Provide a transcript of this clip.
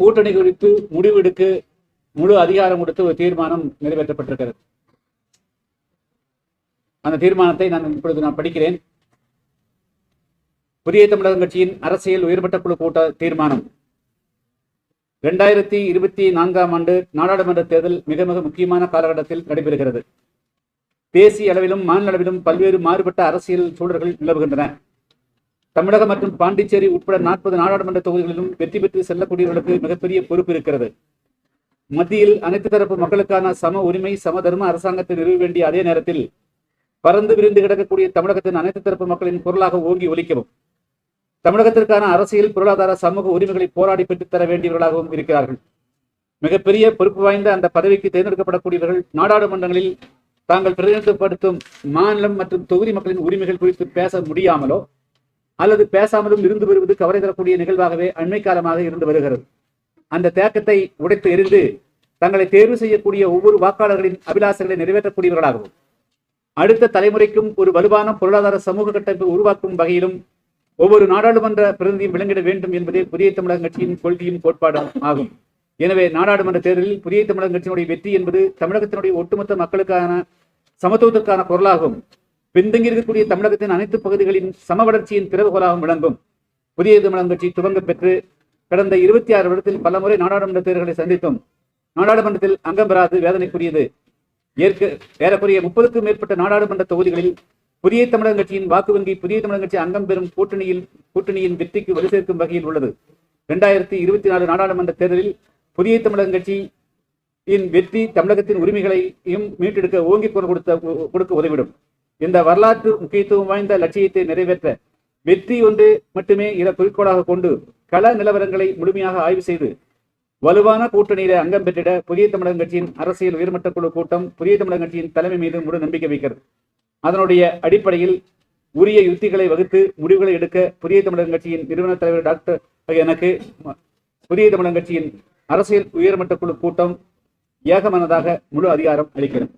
கூட்டணி குறித்து முடிவெடுக்க முழு அதிகாரம் கொடுத்து ஒரு தீர்மானம் நிறைவேற்றப்பட்டிருக்கிறது. அந்த தீர்மானத்தை நான் இப்பொழுது நான் படிக்கிறேன். புதிய தமிழகம் கட்சியின் அரசியல் உயர்மட்ட குழு கூட்ட தீர்மானம். இரண்டாயிரத்தி இருபத்தி நான்காம் ஆண்டு நாடாளுமன்ற தேர்தல் மிக மிக முக்கியமான காலகட்டத்தில் நடைபெறுகிறது. தேசிய அளவிலும் மாநில அளவிலும் பல்வேறு மாறுபட்ட அரசியல் சூழல்கள் நிலவுகின்றன. தமிழகம் மற்றும் பாண்டிச்சேரி உட்பட நாற்பது நாடாளுமன்ற தொகுதிகளிலும் வெற்றி பெற்று செல்லக்கூடியவர்களுக்கு மிகப்பெரிய பொறுப்பு இருக்கிறது. மத்தியில் அனைத்து தரப்பு மக்களுக்கான சம உரிமை சம தர்ம அரசாங்கத்தை நிறுவ வேண்டிய அதே நேரத்தில் பறந்து விரிந்து கிடக்கக்கூடிய தமிழகத்தின் அனைத்து தரப்பு மக்களின் குரலாக ஓங்கி ஒலிக்கவும். தமிழகத்திற்கான அரசியல் பொருளாதார சமூக உரிமைகளை போராடி பெற்றுத் தர வேண்டியவர்களாகவும் இருக்கிறார்கள். மிகப்பெரிய பொறுப்பு வாய்ந்த அந்த பதவிக்கு தேர்ந்தெடுக்கப்படக்கூடியவர்கள் நாடாளுமன்றங்களில் தாங்கள் பிரதிநிதித்துவப்படுத்தும் மாநிலம் மற்றும் தொகுதி மக்களின் உரிமைகள் குறித்து பேச முடியாமலோ அல்லது பேசாமலும் இருந்து வருவது கவலை தரக்கூடிய நிகழ்வாகவே அண்மை காலமாக இருந்து வருகிறது. அந்த தேக்கத்தை உடைத்து எரிந்து தங்களை தேர்வு செய்யக்கூடிய ஒவ்வொரு வாக்காளர்களின் அபிலாசங்களை நிறைவேற்றக்கூடியவர்களாகவும் அடுத்த தலைமுறைக்கும் ஒரு வலுவான பொருளாதார சமூக கட்டமைப்பை உருவாக்கும் வகையிலும் ஒவ்வொரு நாடாளுமன்ற பிரதிநிதியும் விளங்கிட வேண்டும் என்பதே புதிய தமிழக கட்சியின் கொள்கையும் கோட்பாடும் ஆகும். எனவே நாடாளுமன்ற தேர்தலில் புதிய தமிழக கட்சியினுடைய வெற்றி என்பது தமிழகத்தினுடைய ஒட்டுமொத்த மக்களுக்கான சமத்துவத்திற்கான பொருளாகும் பின்தங்கி இருக்கக்கூடிய தமிழகத்தின் அனைத்து பகுதிகளின் சம வளர்ச்சியின் திறவுகோலாகவும் விளங்கும். புதிய தமிழகம் கட்சி துவங்க பெற்று கடந்த இருபத்தி ஆறு வருடத்தில் பலமுறை நாடாளுமன்ற தேர்தல்களை சந்தித்தும் நாடாளுமன்றத்தில் அங்கம் பெறாது வேதனைக்குரியது. ஏற்க ஏறக்குறைய முப்பதுக்கும் மேற்பட்ட நாடாளுமன்ற தொகுதிகளில் புதிய தமிழக கட்சியின் வாக்கு வங்கி புதிய தமிழக கட்சி அங்கம் பெறும் கூட்டணியில் கூட்டணியின் வெற்றிக்கு வலு சேர்க்கும் வகையில் உள்ளது. இரண்டாயிரத்தி இருபத்தி நாலு நாடாளுமன்ற தேர்தலில் புதிய தமிழக கட்சியின் வெற்றி தமிழகத்தின் உரிமைகளையும் மீட்டெடுக்க ஓங்கி குரல் கொடுத்த கொடுக்க உதவிடும். இந்த வரலாற்று முக்கியத்துவம் வாய்ந்த லட்சியத்தை நிறைவேற்ற வெற்றி ஒன்று மட்டுமே இதை குறிக்கோளாக கொண்டு கள நிலவரங்களை முழுமையாக ஆய்வு செய்து வலுவான கூட்டணியில அங்கம் பெற்றிட புதிய தமிழக கட்சியின் அரசியல் உயர்மட்ட குழு கூட்டம் புதிய தமிழக கட்சியின் தலைமை மீது முழு நம்பிக்கை வைக்கிறது. அதனுடைய அடிப்படையில் உரிய யுத்திகளை வகுத்து முடிவுகளை எடுக்க புதிய தமிழக கட்சியின் நிறுவன தலைவர் டாக்டர் எனக்கு புதிய தமிழக கட்சியின் அரசியல் உயர்மட்ட குழு கூட்டம் ஏகமனதாக முழு அதிகாரம் அளிக்கிறது.